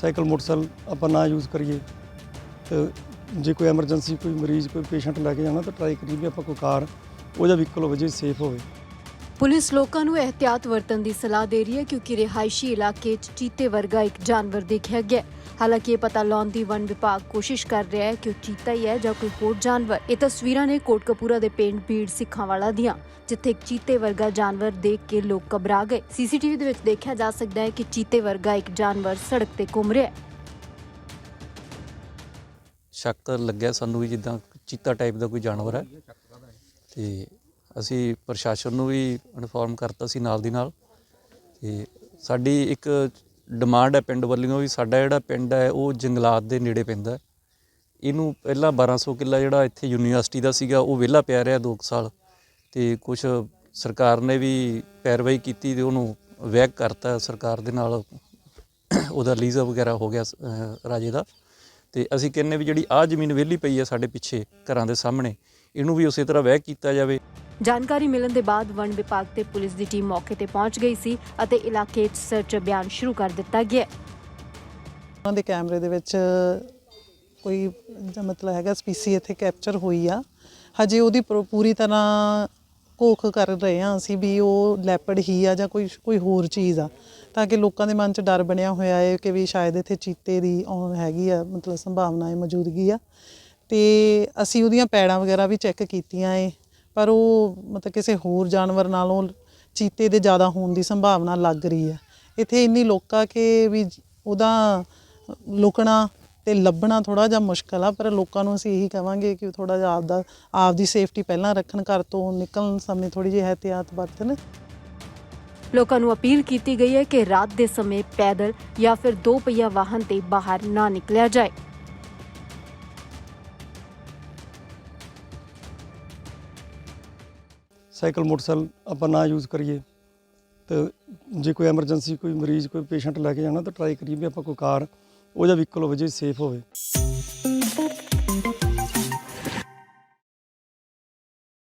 Cycle, motorcycle ਆਪਾਂ ਨਾ use ਕਰੀਏ, ਤੇ ਜੇ ਕੋਈ ਐਮਰਜੈਂਸੀ, ਕੋਈ ਮਰੀਜ਼, ਕੋਈ ਪੇਸ਼ੈਂਟ ਲੈ ਕੇ ਜਾਣਾ, ਤਾਂ ਟਰਾਈ ਕਰੀਏ ਵੀ ਆਪਾਂ ਕੋਈ ਕਾਰ ਉਹ ਜਾਂ ਵਹੀਕਲ ਹੋਵੇ ਜੇ ਸੇਫ ਹੋਵੇ। ਪੁਲਿਸ ਲੋਕਾਂ ਨੂੰ ehtiyat ਵਰਤਣ ਦੀ ਸਲਾਹ ਦੇ ਰਹੀ ਹੈ ਕਿਉਂਕਿ ਰਿਹਾਇਸ਼ੀ ਇਲਾਕੇ 'ਚ ਚੀਤੇ ਵਰਗਾ ਇੱਕ ਜਾਨਵਰ ਦੇਖਿਆ ਗਿਆ ਹਾਲਾਂਕਿ ਇਹ ਪਤਾ ਲਾਉਣ ਦੀ ਵਨ ਵਿਭਾਗ ਕੋਸ਼ਿਸ਼ ਕਰ ਰਿਹਾ ਹੈ ਕਿ ਉਹ ਚੀਤਾ ਹੀ ਹੈ ਜਾਂ ਕੋਈ ਹੋਰ ਜਾਨਵਰ। ਇਹ ਤਸਵੀਰਾਂ ਨੇ ਕੋਟਕਪੂਰਾ ਦੇ ਪਿੰਡ ਬੀੜ ਸਿੱਖਾਂਵਾਲਾ ਦੀਆਂ, ਜਿੱਥੇ ਇੱਕ ਚੀਤੇ ਵਰਗਾ ਜਾਨਵਰ ਦੇਖ ਕੇ ਲੋਕ ਘਬਰਾ ਗਏ। ਸੀਸੀਟੀਵੀ ਦੇ ਵਿੱਚ ਦੇਖਿਆ ਜਾ ਸਕਦਾ ਹੈ ਕਿ ਚੀਤੇ ਵਰਗਾ ਇੱਕ ਜਾਨਵਰ ਸੜਕ ਤੇ ਘੁੰਮ ਰਿਹਾ ਹੈ। ਸ਼ੱਕ ਲੱਗਿਆ ਸਾਨੂੰ ਵੀ ਜਿੱਦਾਂ ਚੀਤਾ ਟਾਈਪ ਦਾ ਕੋਈ ਜਾਨਵਰ ਹੈ। ਤੇ ਅਸੀਂ ਪ੍ਰਸ਼ਾਸਨ ਨੂੰ ਵੀ ਇਨਫੋਰਮ ਕਰਤਾ ਸੀ ਨਾਲ ਦੀ ਨਾਲ ਤੇ ਸਾਡੀ ਇੱਕ ਡਿਮਾਂਡ ਹੈ ਪਿੰਡ ਵੱਲੋਂ ਵੀ ਸਾਡਾ ਜਿਹੜਾ ਪਿੰਡ ਹੈ ਉਹ ਜੰਗਲਾਤ ਦੇ ਨੇੜੇ ਪੈਂਦਾ ਇਹਨੂੰ ਪਹਿਲਾਂ 1200 ਕਿੱਲਾ ਜਿਹੜਾ ਇੱਥੇ ਯੂਨੀਵਰਸਿਟੀ ਦਾ ਸੀਗਾ, ਉਹ ਵਿਹਲਾ ਪਿਆ ਰਿਹਾ 2 ਸਾਲ ਤੇ ਕੁਝ ਸਰਕਾਰ ਨੇ ਵੀ ਪੈਰਵਾਈ ਕੀਤੀ ਤੇ ਉਹਨੂੰ ਵੈਗ ਕਰਤਾ ਸਰਕਾਰ ਦੇ ਨਾਲ। ਉਹਦਾ ਲੀਜ਼ਾ ਵਗੈਰਾ ਹੋ ਗਿਆ ਰਾਜੇ ਦਾ। ਤੇ ਅਸੀਂ ਕਹਿੰਨੇ ਵੀ ਜਿਹੜੀ ਆਹ ਜ਼ਮੀਨ ਵਿਹਲੀ ਪਈ ਹੈ ਸਾਡੇ ਪਿੱਛੇ ਘਰਾਂ ਦੇ ਸਾਹਮਣੇ, ਇਹਨੂੰ ਵੀ ਉਸੇ ਤਰ੍ਹਾਂ ਵਹਿ ਕੀਤਾ ਜਾਵੇ। ਜਾਣਕਾਰੀ ਮਿਲਣ ਦੇ ਬਾਅਦ ਵਣ ਵਿਭਾਗ ਤੇ ਪੁਲਿਸ ਦੀ ਟੀਮ ਮੌਕੇ ਤੇ ਪਹੁੰਚ ਗਈ ਸੀ ਅਤੇ ਇਲਾਕੇ 'ਚ ਸਰਚ ਅਭਿਆਨ ਸ਼ੁਰੂ ਕਰ ਦਿੱਤਾ ਗਿਆ। ਉਹਨਾਂ ਦੇ ਕੈਮਰੇ ਦੇ ਵਿੱਚ ਕੋਈ ਮਤਲਬ ਹੈਗਾ ਸਪੀਸੀ ਇੱਥੇ ਕੈਪਚਰ ਹੋਈ ਆ। ਹਜੇ ਉਹਦੀ ਪ੍ਰੋ- ਪੂਰੀ ਤਰ੍ਹਾਂ ਘੋਖ ਕਰ ਰਹੇ ਆ ਅਸੀਂ ਵੀ, ਉਹ ਲੈਪਰਡ ਹੀ ਆ ਜਾਂ ਕੋਈ ਕੋਈ ਹੋਰ ਚੀਜ਼ ਆ। ਤਾਂ ਕਿ ਲੋਕਾਂ ਦੇ ਮਨ 'ਚ ਡਰ ਬਣਿਆ ਹੋਇਆ ਹੈ ਕਿ ਵੀ ਸ਼ਾਇਦ ਇੱਥੇ ਚੀਤੇ ਦੀ ਆਉਣ ਹੈਗੀ ਆ, ਮਤਲਬ ਸੰਭਾਵਨਾ ਹੈ, ਮੌਜੂਦਗੀ ਆ। ਤੇ ਅਸੀਂ ਉਹਦੀਆਂ ਪੈੜਾਂ ਵਗੈਰਾ ਵੀ ਚੈੱਕ ਕੀਤੀਆਂ ਏ। ਪਰ ਉਹ ਮਤਲਬ ਕਿਸੇ ਹੋਰ ਜਾਨਵਰ ਨਾਲੋਂ ਚੀਤੇ ਦੇ ਜ਼ਿਆਦਾ ਹੋਣ ਦੀ ਸੰਭਾਵਨਾ ਲੱਗ ਰਹੀ ਹੈ। ਇੱਥੇ ਇੰਨੀ ਲੋਕਾ ਕਿ ਵੀ ਉਹਦਾ ਲੁਕਣਾ ਤੇ ਲੱਭਣਾ ਥੋੜਾ ਜਿਹਾ ਮੁਸ਼ਕਲ ਆ, ਪਰ ਲੋਕਾਂ ਨੂੰ ਅਸੀਂ ਇਹੀ ਕਵਾਂਗੇ ਕਿ ਥੋੜਾ ਜਿਹਾ ਆਪਦਾ, ਆਪਦੀ ਸੇਫਟੀ ਪਹਿਲਾਂ ਰੱਖਣ, ਘਰ ਤੋਂ ਨਿਕਲਣ ਸਮੇਂ ਥੋੜੀ ਜਿਹੀ ehtiyat ਵਰਤਣ। ਲੋਕਾਂ ਨੂੰ ਅਪੀਲ ਕੀਤੀ ਗਈ ਹੈ ਕਿ ਰਾਤ ਦੇ ਸਮੇਂ ਪੈਦਲ ਜਾਂ ਫਿਰ ਦੋ ਪਹੀਆ ਵਾਹਨ ਤੇ ਬਾਹਰ ਨਾ ਨਿਕਲਿਆ ਜਾਏ। ਸਾਈਕਲ, ਮੋਟਰਸਾਈਕਲ ਆਪਾਂ ਨਾ ਯੂਜ਼ ਕਰੀਏ ਤੇ ਜੇ ਕੋਈ ਐਮਰਜੈਂਸੀ ਕੋਈ ਮਰੀਜ਼, ਕੋਈ ਪੇਸ਼ੈਂਟ ਲੈ ਕੇ ਜਾਣਾ ਤਾਂ ਟਰਾਈ ਕਰੀਏ ਵੀ ਆਪਾਂ ਕੋਈ ਕਾਰ ਉਹ ਜਾਂ ਵਹੀਕਲ ਹੋਵੇ ਜੇ ਸੇਫ ਹੋਵੇ।